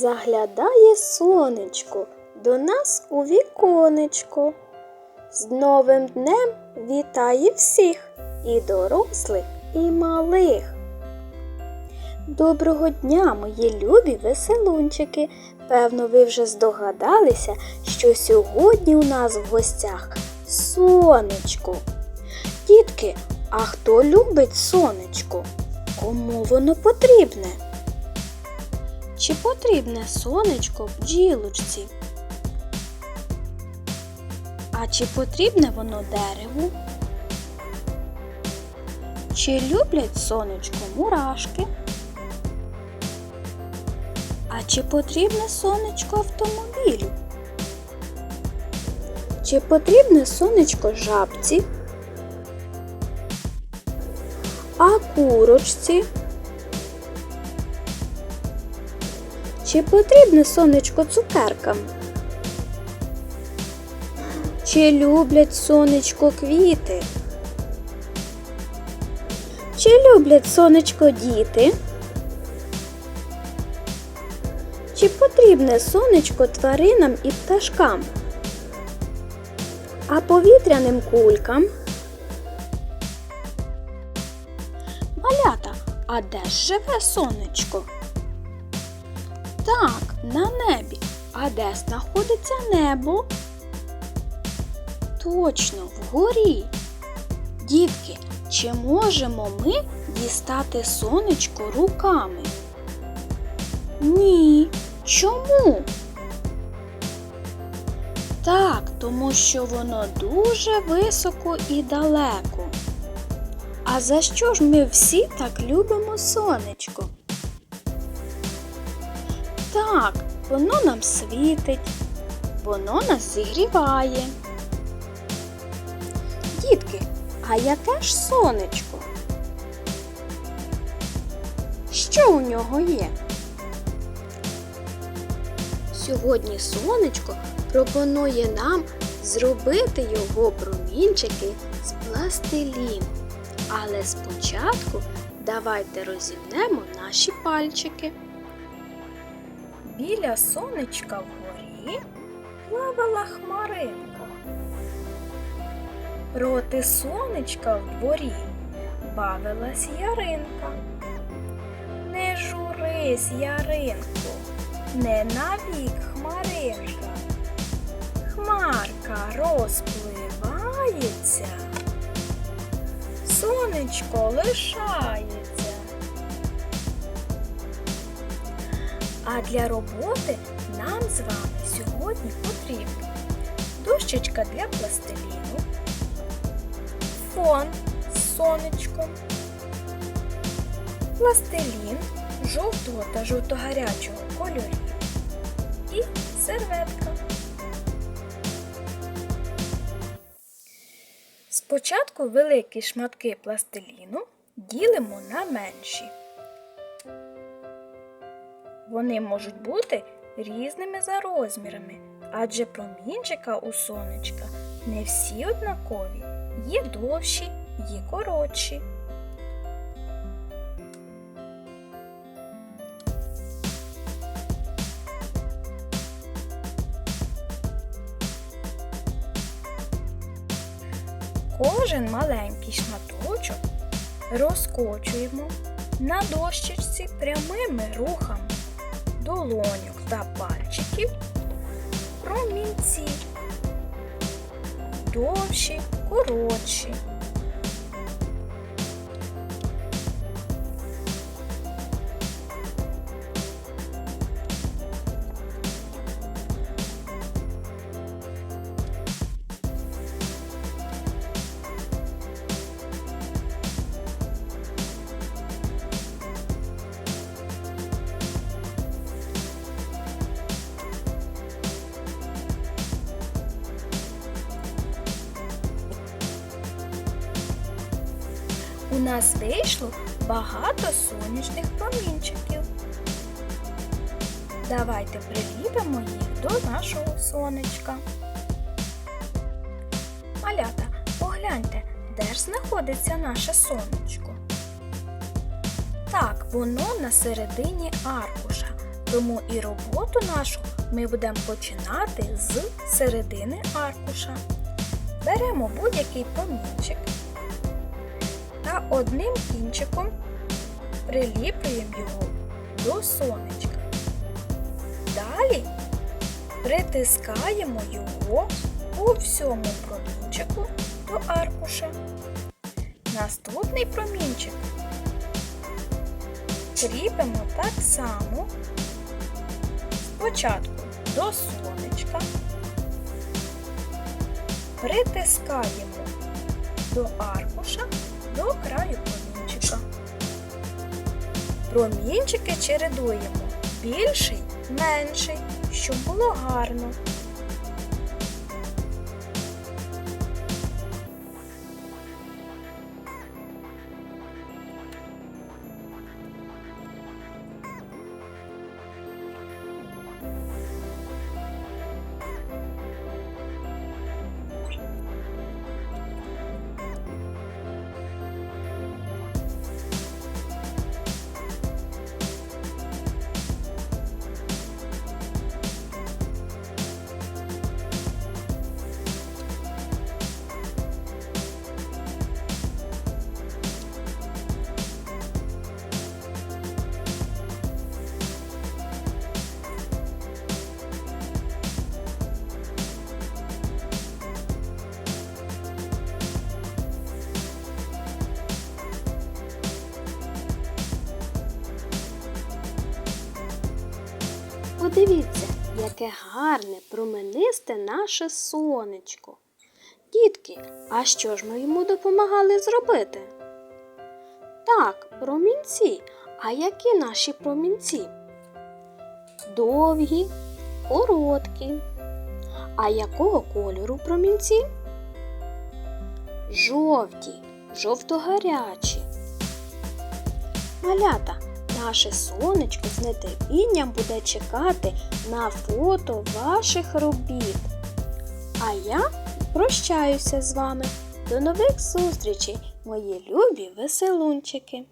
Заглядає сонечко до нас у віконечко. З новим днем вітає всіх і дорослих, і малих. Доброго дня, мої любі веселунчики! Певно, ви вже здогадалися, що сьогодні у нас в гостях сонечко. Дітки, а хто любить сонечко? Кому воно потрібне? Чи потрібне сонечко бджілочці? А чи потрібне воно дереву? Чи люблять сонечко мурашки? А чи потрібне сонечко автомобілю? Чи потрібне сонечко жабці? А курочці? Чи потрібне сонечко цукеркам? Чи люблять сонечко квіти? Чи люблять сонечко діти? Чи потрібне сонечко тваринам і пташкам? А повітряним кулькам? Малята, а де ж живе сонечко? Так, на небі. А де знаходиться небо? Точно, вгорі. Дітки, чи можемо ми дістати сонечко руками? Ні. Чому? Так, тому що воно дуже високо і далеко. А за що ж ми всі так любимо сонечко? Так, воно нам світить, воно нас зігріває. Дітки, а яке ж сонечко? Що у нього є? Сьогодні сонечко пропонує нам зробити його промінчики з пластиліну. Але спочатку давайте розімнемо наші пальчики. Біля сонечка вгорі плавала хмаринка. Проти сонечка в дворі бавилась яринка. Не журись, яринку, не навік хмаринка. Хмарка розпливається, сонечко лишається. А для роботи нам з вами сьогодні потрібно дощечка для пластиліну, фон з сонечком, пластилін жовтого та жовто-гарячого кольорів і серветка. Спочатку великі шматки пластиліну ділимо на менші. Вони можуть бути різними за розмірами, адже промінчика у сонечка не всі однакові, є довші, є коротші. Кожен маленький шматочок розкочуємо на дощечці прямими рухами долоньок та пальчиків промінці. Довші, коротші. У нас вийшло багато сонячних промінчиків. Давайте приліпимо їх до нашого сонечка. Малята, погляньте, де ж знаходиться наше сонечко? Так, воно на середині аркуша, Тому і роботу нашу ми будемо починати з середини аркуша. Беремо будь-який промінчик та одним кінчиком приліплюємо його до сонечка. Далі притискаємо його у всьому промінчику до аркуша. Наступний промінчик кріпимо так само спочатку до сонечка, притискаємо до аркуша до краю промінчика. Промінчики чередуємо більший, менший, щоб було гарно. Подивіться, яке гарне променисте наше сонечко. Дітки, а що ж ми йому допомагали зробити? Так, промінці. А які наші промінці? Довгі, короткі. А якого кольору промінці? Жовті, жовто-гарячі. Малята, наше сонечко з нетерпінням буде чекати на фото ваших робіт. А я прощаюся з вами. До нових зустрічей, мої любі веселунчики!